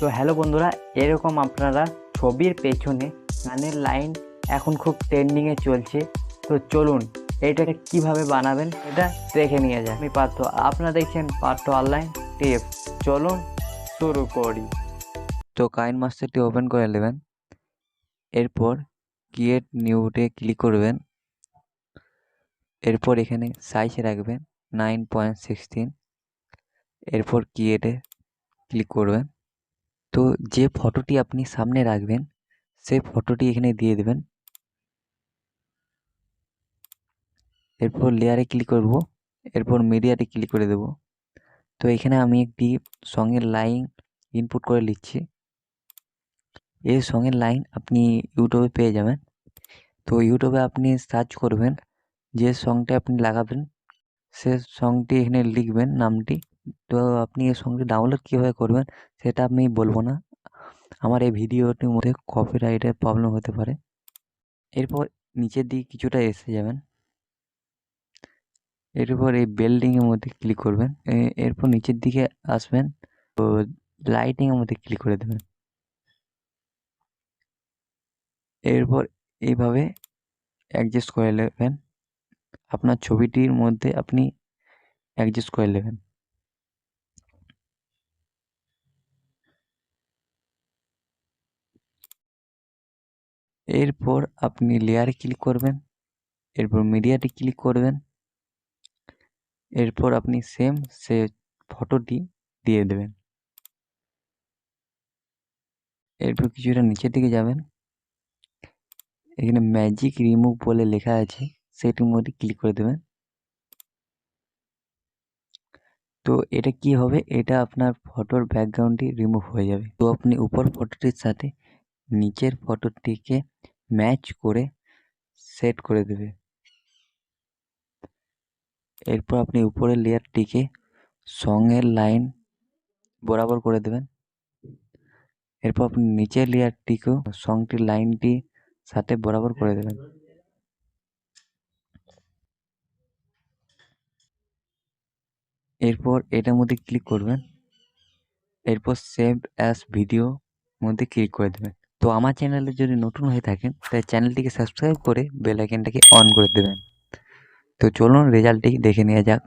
তো হ্যালো বন্ধুরা, এরকম আপনারা ছবির পেছনে গানের লাইন এখন খুব ট্রেন্ডিংয়ে চলছে। তো চলুন, এটাকে কীভাবে বানাবেন এটা দেখে নিয়ে যান আমি পার্থ, আপনারা দেখছেন পার্থ অনলাইন টিপ চলুন শুরু করি। তো কাইন মাস্টারটি ওপেন করে নেবেন। এরপর ক্রিয়েট নিউটে ক্লিক করবেন। এরপর এখানে সাইজ রাখবেন নাইন পয়েন্ট সিক্সটিন এরপর ক্রিয়েটে ক্লিক করবেন। তো যে ফটোটি আপনি সামনে রাখবেন, সেই ফটোটি এখানে দিয়ে দেবেন। এরপর লেয়ারে ক্লিক করব, এরপর মিডিয়াতে ক্লিক করে দেব। তো এখানে আমি একটি সঙ্গের লাইন ইনপুট করে নিচ্ছি এই সঙ্গের লাইন আপনি ইউটিউবে পেয়ে যাবেন। তো ইউটিউবে আপনি সার্চ করবেন, যে সংটা আপনি লাগাবেন, সে সংটি এখানে লিখবেন নামটি। তো আপনি এর সঙ্গে ডাউনলোড কীভাবে করবেন সেটা আমি বলব না। আমার এই ভিডিওটির মধ্যে কপিরাইটের প্রবলেম হতে পারে। এরপর নিচের দিকে কিছুটা এসে যাবেন। এরপর এই বিল্ডিংয়ের মধ্যে ক্লিক করবেন। এরপর নিচের দিকে আসবেন। তো লাইটিংয়ের মধ্যে ক্লিক করে দেবেন। এরপর এইভাবে অ্যাডজাস্ট করে নেবেন। আপনার ছবিটির মধ্যে আপনি অ্যাডজাস্ট করে নেবেন। এরপর আপনি লেয়ারে ক্লিক করবেন, এরপর মিডিয়াতে ক্লিক করবেন, এরপর আপনি সেম সে ফটোটি দিয়ে দেবেন। এরপর কিছুটা নিচের দিকে যাবেন। এখানে ম্যাজিক রিমুভ বলে লেখা আছে, সেটির মধ্যে ক্লিক করে দেবেন। তো এটা কি হবে? এটা আপনার ফটোর ব্যাকগ্রাউন্ডটি রিমুভ হয়ে যাবে। তো আপনি উপর ফটোটির সাথে নিচের ফটোটিকে ম্যাচ করে সেট করে দেবে। এরপর আপনি উপরের লেয়ারটিকে সঙের লাইন বরাবর করে দেবেন। এরপর আপনি নিচের লেয়ারটিকেও সংটির লাইনটি সাথে বরাবর করে দেবেন। এরপর এটার মধ্যে ক্লিক করবেন। এরপর সেভ অ্যাস ভিডিও মধ্যে ক্লিক করে দেবেন। তো আমার চ্যানেলে যদি নতুন হয়ে থাকেন, তাহলে চ্যানেলটিকে সাবস্ক্রাইব করে বেল আইকনটাকে অন করে দেবেন। তো চলুন রেজাল্টটি দেখে নেওয়া যাক।